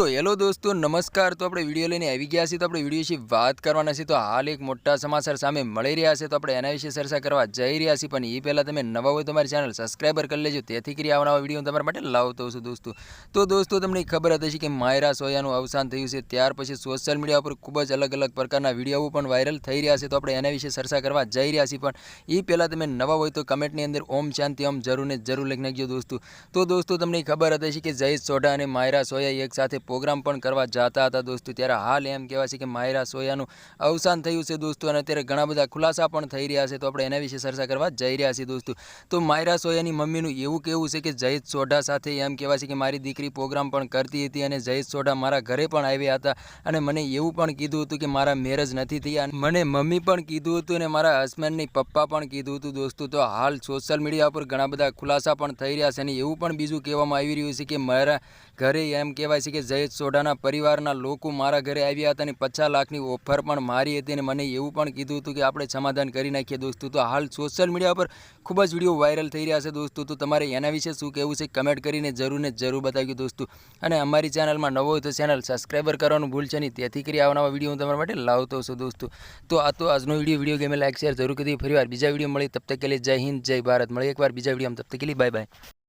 તો હેલો દોસ્તો, નમસ્કાર. તો આપણે વીડિયો લઈને આવી ગયા છીએ. તો આપણે વીડિયો વિશે વાત કરવાના છે તો હાલ એક મોટા સમાચાર સામે મળી રહ્યા છે. તો આપણે એના વિશે ચર્ચા કરવા જઈ રહ્યા છીએ. પણ એ પહેલાં તમે નવા હોય તમારી ચેનલ સબસ્ક્રાઈબર કરી લેજો. તેથી કરી આવનારા વીડિયો તમારા માટે લાવતો છું દોસ્તો. તો દોસ્તો, તમને ખબર હતી કે માયરા સોયાનું અવસાન થયું છે. ત્યાર પછી સોશિયલ મીડિયા પર ખૂબ જ અલગ અલગ પ્રકારના વીડિયો પણ વાયરલ થઈ રહ્યા છે. તો આપણે એના વિશે ચર્ચા કરવા જઈ રહ્યા છીએ. પણ એ પહેલાં તમે નવા હોય તો કમેન્ટની અંદર ઓમ શાંતિ, ઓમ જરૂર ને જરૂર લખી નાખજો દોસ્તો. તો દોસ્તો, તમને ખબર હતી કે જયેશ સોઢા અને માયરા સોયા એક સાથે પ્રોગ્રામ પણ કરવા જતા હતા દોસ્તો. ત્યારે હાલ એમ કહેવાય છે કે માયરા સોયાનું અવસાન થયું છે દોસ્તો અને અત્યારે ઘણા બધા ખુલાસા પણ થઈ રહ્યા છે. તો આપણે એના વિશે ચર્ચા કરવા જઈ રહ્યા છીએ દોસ્તો. તો માયરા સોયાની મમ્મીનું એવું કહેવું છે કે જયેશ સોઢા સાથે એમ કહેવાય છે કે મારી દીકરી પ્રોગ્રામ પણ કરતી હતી અને જયેશ સોઢા મારા ઘરે પણ આવ્યા હતા અને મને એવું પણ કીધું હતું કે મારા મેરેજ નથી થયા. મને મમ્મી પણ કીધું હતું અને મારા હસબન્ડની પપ્પા પણ કીધું હતું દોસ્તો. તો હાલ સોશિયલ મીડિયા પર ઘણા બધા ખુલાસા પણ થઈ રહ્યા છે અને એવું પણ બીજું કહેવામાં આવી રહ્યું છે કે મારા ઘરે એમ કહેવાય છે કે જયેશ સોઢાના પરિવારના લોકો મારા ઘરે આવ્યા હતા અને પચાસ લાખની ઓફર પણ મારી હતી અને મને એવું પણ કીધું હતું કે આપણે સમાધાન કરી નાખીએ દોસ્તો. તો હાલ સોશિયલ મીડિયા પર ખૂબ જ વીડિયો વાયરલ થઈ રહ્યા છે દોસ્તો. તો તમારે એના વિશે શું કહેવું છે કમેન્ટ કરીને જરૂર ને જરૂર બતાવ્યું દોસ્તો. અને અમારી ચેનલમાં નવો હોય તો ચેનલ સબસ્ક્રાઈબર કરવાનું ભૂલશે નહીં. તેથી કરી આવનારા વીડિયો હું તમારા માટે લાવતો છું દોસ્તો. તો આ તો આજનો વીડિયો વીડિયો ગમે લાઈક શેર જરૂર કરી ફરીવાર બીજા વીડિયો મળી તબ જય હિન્દ, જય ભારત. મળી એકવાર બીજા વીડિયો તબ તક કે બાય બાય